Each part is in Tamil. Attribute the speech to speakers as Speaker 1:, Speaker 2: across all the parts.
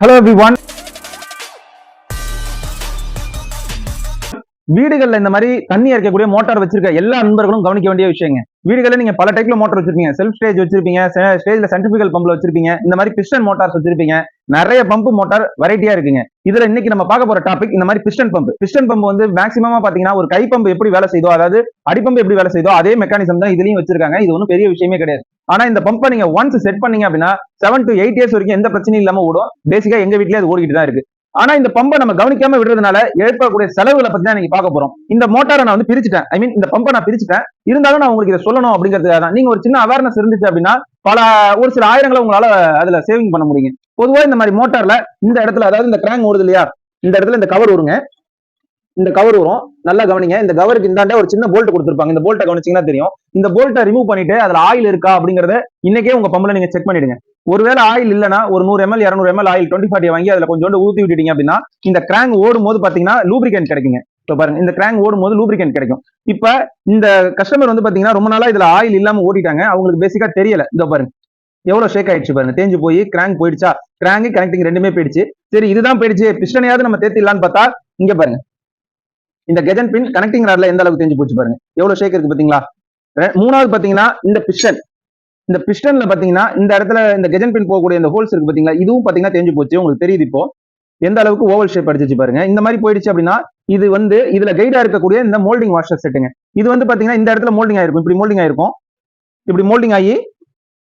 Speaker 1: ஹலோ எவ்ரி ஒன் வீடுகள்ல இந்த மாதிரி தண்ணி இறக்கக்கூடிய மோட்டார் வச்சிருக்க எல்லா நண்பர்களும் கவனிக்க வேண்டிய விஷயங்க. வீடுகளில் நீங்க பல டைப்ல மோட்டார் வச்சிருப்பீங்க. செல்ஃப் ஸ்டேஜ் வச்சிருப்பீங்க. ஸ்டேஜ்ல சென்ட்ரிபிகல் பம்ப்ல வச்சிருப்பீங்க. இந்த மாதிரி பிஸ்டன் மோட்டார்ஸ் வச்சிருப்பீங்க. நிறைய பம்ப் மோட்டார் வெரைட்டியா இருக்குங்க. இதுல இன்னைக்கு நம்ம பார்க்க போற டாபிக் இந்த மாதிரி பிஸ்டன் பம்ப் பிஸ்டன் பம்ப் வந்து மேக்ஸிமமா பாத்தீங்கன்னா ஒரு கை பம்ப் எப்படி வேலை செய்தோ அதாவது அடிப்பம்பு எப்படி வேலை செய்தோ அதே மெக்கானிசம் தான் இதுலயும் வச்சிருக்காங்க. இது ஒன்றும் பெரிய விஷயமே கிடையாது. ஆனா இந்த பம்பை நீங்க ஒன்ஸ் செட் பண்ணீங்க அப்படின்னா செவன் டு எயிட் இயர்ஸ் வரைக்கும் எந்த பிரச்சனையும் இல்லாம ஓடும். பேசிக்கா எங்க வீட்லயே அது ஓடிக்கிட்டு தான் இருக்கு. ஆனா இந்த பம்பை நம்ம கவனிக்காம விடுறதுனால ஏற்படக்கூடிய செலவுகளை பத்தி தான் நீங்க பார்க்க போறோம். இந்த மோட்டாரை நான் வந்து பிரிச்சுட்டேன். ஐ மீன் இந்த பம்பை நான் பிரிச்சுட்டேன். இருந்தாலும் நான் உங்களுக்கு இதை சொல்லணும் அப்படிங்கிறதுக்காக தான். நீங்க ஒரு சின்ன அவேர்னஸ் இருந்துச்சு அப்படின்னா பல ஒரு சில ஆயிரங்களை உங்களால அதுல சேவிங் பண்ண முடியும். பொதுவாக இந்த மாதிரி மோட்டார்ல இந்த இடத்துல அதாவது இந்த கிராங் ஓடுது இல்லையா? இந்த இடத்துல இந்த கவர் வருங்க இந்த கவர் வரும். நல்லா கவனிங்க. இந்த கவருக்கு இந்தாண்டே ஒரு சின்ன போல்ட் கொடுத்துருப்பாங்க. இந்த போல்ட்டை கவனிச்சிங்கன்னா தெரியும். இந்த போல்ட்டை ரிமூவ் பண்ணிட்டு அதில் ஆயில் இருக்கா அப்படிங்கிறத இன்னைக்கே உங்க பம்பில் நீங்க செக் பண்ணிடுங்க. ஒருவேளை ஆயில் இல்லைனா ஒரு நூறு எம்எல் இரநூறு எம்எல் ஆயில் டுவெண்ட்டி ஃபார்ட்டி வாங்கி அதில் கொஞ்சோண்டு ஊத்தி விட்டுட்டீங்க அப்படின்னா இந்த கிராங் ஓடும் போது பார்த்தீங்கன்னா லூப்ரிகன்ட் கிடைக்குங்க. இப்போ பாருங்க. இந்த கிராங் ஓடும் போது லூப்ரிகன்ட் கிடைக்கும். இப்போ இந்த கஸ்டமர் வந்து பார்த்தீங்கன்னா ரொம்ப நாளாக இதில் ஆயில் இல்லாமல் ஓட்டிட்டாங்க அவங்களுக்கு பேசிக்காக தெரியல. இதோ பாருங்க. எவ்வளோ ஷேக் ஆயிடுச்சு பாருங்க. தேஞ்சு போய் கிராங்க் போயிடுச்சா? கிராங்கு கனெக்டிங் ரெண்டுமே போயிடுச்சு. சரி இதுதான் போயிடுச்சு. பிஸ்டனையாவது நம்ம தேர்த்திடலான்னு பார்த்தா இங்கே பாருங்க. இந்த கெஜன் பின் கனெக்டிங் ராட்ல எந்த அளவுக்கு தெரிஞ்சு போச்சு பாருங்க. எவ்வளவு ஷேக் இருக்கு பாத்தீங்களா மூணாவது பாத்தீங்கன்னா இந்த பிஸ்டன் இந்த பிஸ்டன்ல பாத்தீங்கன்னா இந்த இடத்துல இந்த கெஜன் பின் போகக்கூடிய இந்த ஹோல்ஸ் இருக்கு பாத்தீங்களா இதுவும் பாத்தீங்கன்னா தெரிஞ்சு போச்சு உங்களுக்கு தெரியுது இப்போ. எந்த அளவுக்கு ஓவல் ஷேப் அடிச்சிச்சு பாருங்க. இந்த மாதிரி போயிடுச்சு அப்படின்னா இது வந்து இதுல கைடா இருக்கக்கூடிய இந்த மோல்டிங் வாஷர் செட்டுங்க இது வந்து பாத்தீங்கன்னா இந்த இடத்துல மோல்டிங் ஆயிருக்கும். இப்படி மோல்டிங் ஆயிருக்கும். இப்படி மோல்டிங் ஆகி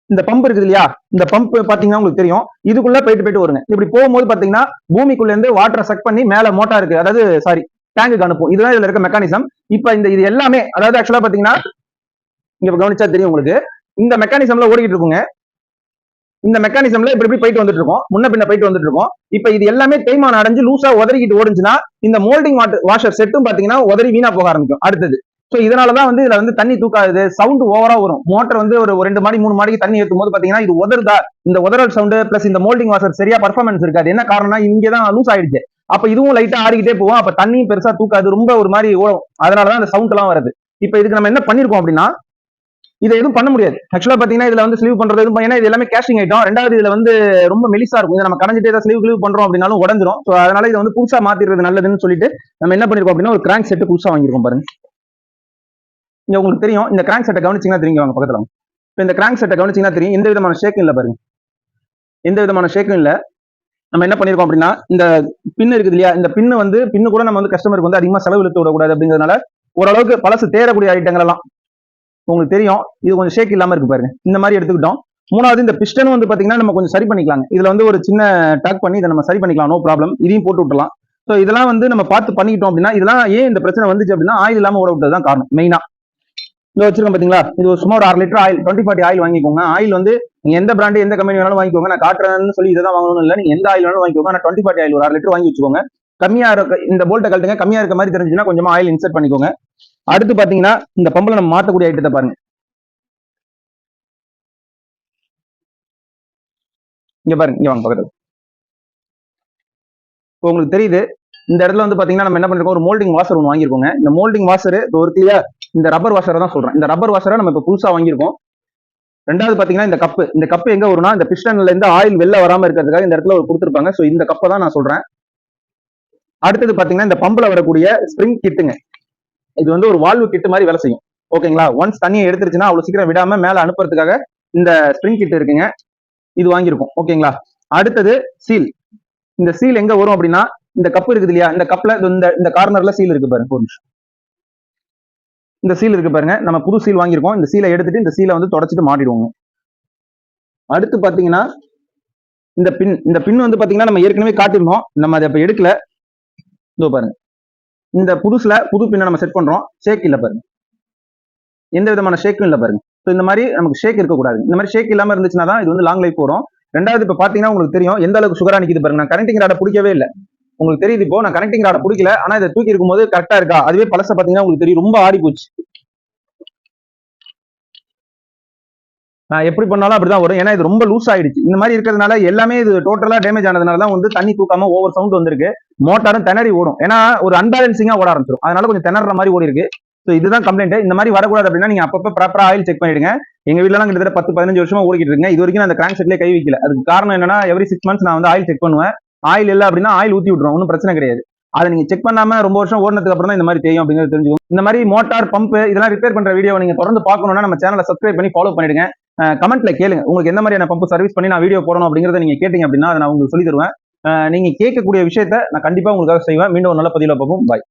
Speaker 1: இந்த பம்ப் இருக்குது இல்லையா? இந்த பம்ப் பாத்தீங்கன்னா உங்களுக்கு தெரியும். இதுக்குள்ள போயிட்டு போயிட்டு வருங்க. இப்படி போகும்போது பாத்தீங்கன்னா பூமிக்குள்ள இருந்து வாட்டரை சக் பண்ணி மேல மோட்டாருக்கு அதாவது சாரி டேங்குக்கு அனுப்பும் இதுதான் இதுல இருக்க மெக்கானிசம் இப்ப இந்த இது எல்லாமே அதாவது ஆக்சுவலா பாத்தீங்கன்னா இங்க கவனிச்சா தெரியும் உங்களுக்கு. இந்த மெக்கானிசம்ல ஓடிக்கிட்டு இருக்குங்க. இந்த மெக்கானிசம்ல இப்படி இப்படி போயிட்டு வந்துட்டு இருக்கோம். முன்ன பின்ன போயிட்டு வந்துட்டு இருக்கோம். இப்ப இது எல்லாமே தேய்மானம் அடைஞ்சு லூசா உதறிக்கிட்டு ஓடுச்சுன்னா இந்த மோல்டிங் வாட்டர் வாஷர் செட்டும் பாத்தீங்கன்னா உதறி வீணா போக ஆரம்பிக்கும். அடுத்தது. சோ இதனாலதான் வந்து இதுல வந்து தண்ணி தூக்காது. சவுண்ட் ஓவரா வரும். மோட்டர் வந்து ஒரு ரெண்டு மாடி மூணு மாடிக்கு தண்ணி ஏற்றும் போது பாத்தீங்கன்னா இது உதறுதா? இந்த உதறல் சவுண்ட் பிளஸ் இந்த மோல்டிங் வாஷர் சரியா பர்ஃபார்மன்ஸ் இருக்காது. என்ன காரணம்னா இங்கே தான் லூஸ் ஆயிடுச்சு. அப்ப இதுவும் லைட்டா ஆடிக்கிட்டே போவோம் அப்ப தண்ணியும் பெருசா தூக்காது. ரொம்ப ஒரு மாதிரி ஓடும் அதனாலதான் அந்த சவுண்ட் எல்லாம் வருது. இப்ப இதுக்கு நம்ம என்ன பண்ணிருக்கோம் அப்படின்னா இதை எதுவும் பண்ண முடியாது. ஆக்சுவலா பாத்தீங்கன்னா இதுல வந்து ஸ்லீவ் பண்றது எதுவும் ஏன்னா இது எல்லாமே கேஷிங் ஐட்டம் ரெண்டாவது இதுல வந்து ரொம்ப மெலிசா இருக்கும். இதை நம்ம கடைஞ்சிட்டே தான் ஸ்லீவ் கிளீவ் பண்றோம் அப்படின்னாலும் உடஞ்சிரும். ஸோ அதனால இதை வந்து புதுசா மாத்திடுறது நல்லதுன்னு சொல்லிட்டு நம்ம என்ன பண்ணிருக்கோம் அப்படின்னா ஒரு கிராங்க் செட் புதுசா வாங்கிருக்கோம் பாருங்க. இங்க உங்களுக்கு தெரியும். இந்த கிராங்க் செட்டை கவனிச்சீங்கன்னா தெரியும். வாங்க பக்கத்துல இப்ப இந்த கிராங்க் செட்டை கவனிச்சிங்கன்னா தெரியும். எந்த விதமான ஷேக்கும் இல்ல பாருங்க. எந்த விதமான ஷேக்கும் இல்ல நம்ம என்ன பண்ணிருக்கோம் அப்படின்னா இந்த பின் இருக்குது இல்லையா இந்த பின்னு வந்து பின்னு கூட நம்ம வந்து கஸ்டமருக்கு வந்து அதிகமா செலவு இழுத்து விடக்கூடாது அப்படிங்கிறதுனால ஓரளவுக்கு பழசு தேரக்கூடிய ஐட்டங்கள் எல்லாம். உங்களுக்கு தெரியும் இது கொஞ்சம் ஷேக் இல்லாம இருக்கு பாருங்க. இந்த மாதிரி எடுத்துக்கிட்டோம். மூணாவது இந்த பிஸ்டன் வந்து பாத்தீங்கன்னா நம்ம கொஞ்சம் சரி பண்ணிக்கலாங்க. இதுல வந்து ஒரு சின்ன டேக் பண்ணி இதை நம்ம சரி பண்ணிக்கலாம் நோ ப்ராப்ளம் இதையும் போட்டு விட்டலாம் ஸோ இதெல்லாம் வந்து நம்ம பார்த்து பண்ணிக்கிட்டோம் அப்படின்னா இதெல்லாம் ஏன் இந்த பிரச்சனை வந்துச்சு அப்படின்னா ஆயில் இல்லாம விட விட்டது தான் காரணம் மெயினா இந்த வச்சிருக்கோம் பார்த்தீங்களா இது ஒரு சும்மா ஒரு அரை litre oil twenty forty oil வாங்கிக்கோங்க. ஆயில் வந்து நீங்க எந்த பிராண்டு எந்த கம்பெனி வேணாலும் வாங்கிக்கோங்க. நான் காட்டுறேன்னு சொல்லி இதை தான் வாங்கணும்னு இல்லை. நீங்க எந்த ஆயில் வேணாலும் வாங்கிக்கோங்க. நான் டுவெண்ட்டி ஃபார்ட்டி ஆயில் ஒரு ஆறு லிட்டர் வாங்கி வச்சுக்கோங்க. கம்மியா இருக்க இந்த போல்ட்டை கழட்டுங்க. கம்மியா இருக்க மாதிரி தெரிஞ்சுன்னா கொஞ்சமா ஆயில் இன்சர்ட் பண்ணிக்கோங்க. அடுத்து பாத்தீங்கன்னா இந்த பம்பில் நம்ம மாற்றக்கூடிய ஐட்டத்தை பாருங்க. இங்க பாருங்க. இங்க வாங்க பக்கத்துல. இப்போ உங்களுக்கு தெரியுது. இந்த இடத்துல வந்து பாத்தீங்கன்னா நம்ம என்ன பண்ணிருக்கோம்? ஒரு மோல்டிங் வாஷர் ஒன்று வாங்கியிருக்கோங்க. இந்த மோல்டிங் வாஷர் இப்போ ஒரு இல்லையா இந்த ரப்பர் வாஷரை தான் சொல்றேன். இந்த ரப்பர் வாஷரை நம்ம இப்போ புதுசாக வாங்கியிருக்கோம். ரெண்டாவது பாத்தீங்கன்னா இந்த கப்பு இந்த கப்பு எங்க வரும்னா இந்த பிஸ்டன்ல இருந்து ஆயில் வெளில வராம இருக்கிறதுக்காக இந்த இடத்துல ஒரு கொடுத்துருப்பாங்க. ஸோ இந்த கப்பை தான் நான் சொல்றேன். அடுத்தது பாத்தீங்கன்னா இந்த பம்புல வரக்கூடிய ஸ்ப்ரிங் கிட்டுங்க இது வந்து ஒரு வால்வு கிட்டு மாதிரி வேலை செய்யும். ஓகேங்களா ஒன்ஸ் தண்ணியை எடுத்துருச்சுன்னா அவ்வளவு சீக்கிரம் விடாம மேல அனுப்புறதுக்காக இந்த ஸ்ப்ரிங் கிட் இருக்குங்க. இது வாங்கியிருக்கும். ஓகேங்களா அடுத்தது சீல் இந்த சீல் எங்க வரும் அப்படின்னா இந்த கப் இருக்குது இல்லையா? இந்த கப்ல இந்த இந்த கார்னர்ல சீல் இருக்கு பாருங்க ஒரு நிமிஷம். இந்த சீல் இருக்கு பாருங்க. நம்ம புது சீல் வாங்கியிருக்கோம். இந்த சீலை எடுத்துட்டு இந்த சீலை வந்து தொடச்சிட்டு மாட்டிடுவோங்க. அடுத்து பாத்தீங்கன்னா இந்த பின் இந்த பின் வந்து பாத்தீங்கன்னா நம்ம ஏற்கனவே காட்டியிருந்தோம். நம்ம அதை இப்ப எடுக்கல. இதோ பாருங்க. இந்த புதுசுல புது பின்னை நம்ம செட் பண்றோம். ஷேக் இல்ல பாருங்க. எந்த விதமான ஷேக்கும் இல்ல பாருங்க. ஸோ இந்த மாதிரி நமக்கு ஷேக் இருக்கக்கூடாது. இந்த மாதிரி ஷேக் இல்லாம இருந்துச்சுன்னா தான் இது வந்து லாங் லைஃப் போறோம். ரெண்டாவது இப்போ பாத்தீங்கன்னா உங்களுக்கு தெரியும். எந்த அளவுக்கு சுகரா நிக்குது பாருங்க. நான் கனெக்டிங் ராடை பிடிக்கவே இல்லை. உங்களுக்கு தெரியுது இப்போ நான் கனெக்டிங் ராட பிடிக்கல ஆனா இதை தூக்கி இருக்கும்போது கரெக்டா இருக்கா? அதுவே பழச பாத்தீங்கன்னா உங்களுக்கு தெரியும் ரொம்ப ஆடி போச்சு. நான் எப்படி பண்ணாலும் அப்படிதான் வரும். ஏன்னா இது ரொம்ப லூஸ் ஆயிடுச்சு. இந்த மாதிரி இருக்கிறதுனால எல்லாமே இது டோட்டலா டேமேஜ் ஆனதுனால தான் வந்து தண்ணி தூக்காம ஓவர் சவுண்ட் வந்திருக்கு. மோட்டாரும் திணறி ஓடும். ஏன்னா ஒரு அன்பேலன்சிங்கா ஓட ஆரம்பிச்சிடும் அதனால கொஞ்சம் திணற மாதிரி ஓடி இருக்கு. ஸோ இதுதான் கம்ப்ளைண்ட் இந்த மாதிரி வரக்கூடாது அப்படின்னா நீங்க அப்பப்போ ப்ராப்பரா ஆயில் செக் பண்ணிடுங்க. எங்க வீட்லலாம் கிட்டத்தட்ட பத்து பதினஞ்சு வருஷமா ஓடிக்கிட்டு இருக்கேன் இது வரைக்கும் அந்த கிராங்க் செட்லேயே கை வைக்கல. அதுக்கு காரணம் என்னன்னா எவ்ரி சிக்ஸ் மந்த்ஸ் நான் வந்து ஆயில் செக் பண்ணுவேன். ஆயில் இல்லை அப்படின்னா ஆயில் ஊத்தி விட்டுரும். ஒன்றும் பிரச்சனை கிடையாது. அதை நீங்கள் செக் பண்ணாம ரொம்ப வருஷம் ஓடினதுக்கு அப்புறம் தான் இந்த மாதிரி தெரியும் அப்படிங்கிறது தெரிஞ்சுக்கும் இந்த மாதிரி மோட்டார் பம்ப் இதெல்லாம் ரிப்பேர் பண்ற வீடியோ நீங்க தொடர்ந்து பார்க்கணும்னா நம்ம சேனலை சப்ஸ்கிரைப் பண்ணி ஃபாலோ பண்ணிடுங்க. கமெண்ட்ல கேளுங்க. உங்களுக்கு எந்த மாதிரியான பம்ப் சர்வீஸ் பண்ணி நான் வீடியோ போடணும் அப்படிங்கறத நீங்க கேட்டீங்க அப்படின்னா அதை நான் உங்களுக்கு சொல்லி தருவேன். நீங்க கேட்கக்கூடிய விஷயத்த நான் கண்டிப்பா உங்களுக்காக செய்வேன். மீண்டும் ஒரு நல்ல பதிவில் பார்ப்போம். பாய்